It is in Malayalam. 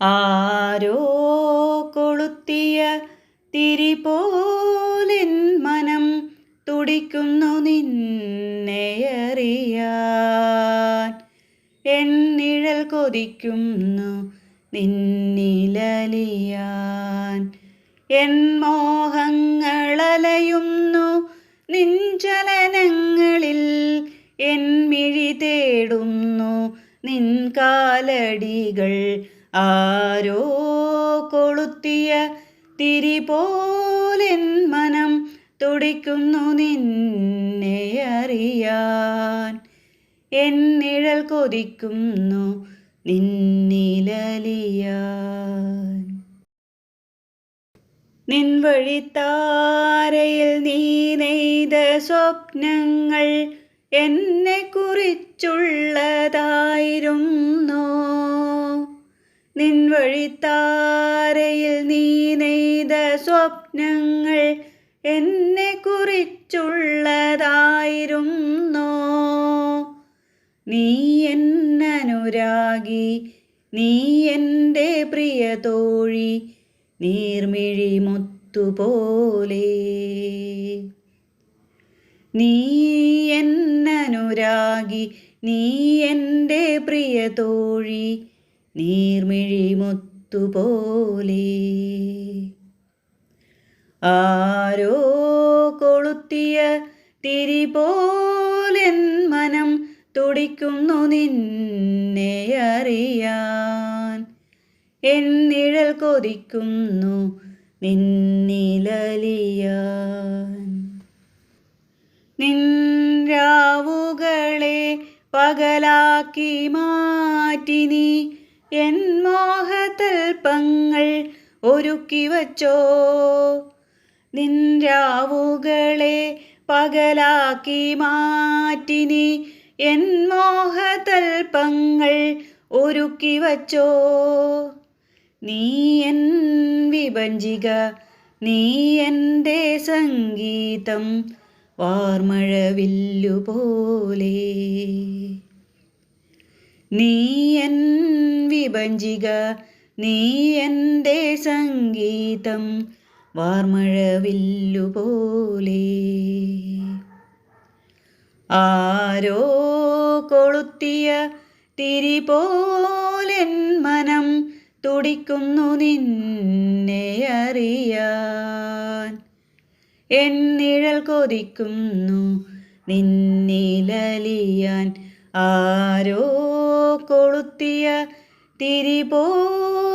ആരോ കൊളുത്തിയ തിരിപോലിൻ മനം തുടിക്കുന്നു നിന്നെയറിയാൻ എന്നിഴൽ കൊതിക്കുന്നു നിന്നിലലിയാൻ. എൻ മോഹങ്ങളലയുന്നു നിഞ്ചലനങ്ങളിൽ. എൻ മിഴി തേടുന്നു നിൻ കാലടികൾ ആരോ കൊളുത്തിയ തിരി പോലെൻ മനം തുടിക്കുന്നു നിന്നെ അറിയാൻ. എൻ എന്നിഴൽ കൊതിക്കുന്നു നിന്നിലലിയാൻ. നിൻ വഴിത്താരയിൽ നീ നെയ്ത സ്വപ്നങ്ങൾ എന്നെ കുറിച്ചുള്ളതായിരുന്നോ നിൻ വഴിത്താരയിൽ നീ നെയ്ത സ്വപ്നങ്ങൾ എന്നെ കുറിച്ചുള്ളതായിരുന്നോ? നീ എന്നനുരാഗി നീ എന്റെ പ്രിയ തോഴി നീർമിഴി മുത്തുപോലെ. നീ എന്നനുരാഗി നീ എന്റെ പ്രിയ തോഴി നീർമിഴി മുത്തുപോലെ ആരോ കൊളുത്തിയ തിരി പോലെൻ മനം തുടിക്കുന്നു നിന്നെ അറിയാൻ. എൻ നിഴൽ കൊതിക്കുന്നു നിന്നിലലിയാൻ. നിൻരാവുകളെ പകലാക്കി മാറ്റി നീ എൻ മോഹതൽപ്പങ്ങൾ ഒരുക്കി വച്ചോ? നിൻരാവുകളെ പകലാക്കി മാറ്റിനി എൻ മോഹതൽപ്പങ്ങൾ ഒരുക്കി വച്ചോ? നീ എൻ വിഭജിക നീ എന്റെ സംഗീതം വാർമഴവില്ലുപോലെ. നീ എൻ വിഭജിക നീ എന്റെ സംഗീതം വാർമഴവില്ലുപോലെ. ആരോ കൊളുത്തിയ തിരി പോലെൻ മനം തുടിക്കുന്നു നിന്നെ അറിയാൻ. എന്നിഴൽ കൊതിക്കുന്നു നിന്നിലലിയാൻ. ആരോ കൊളുത്തിയ തിരി പോലെൻ മനം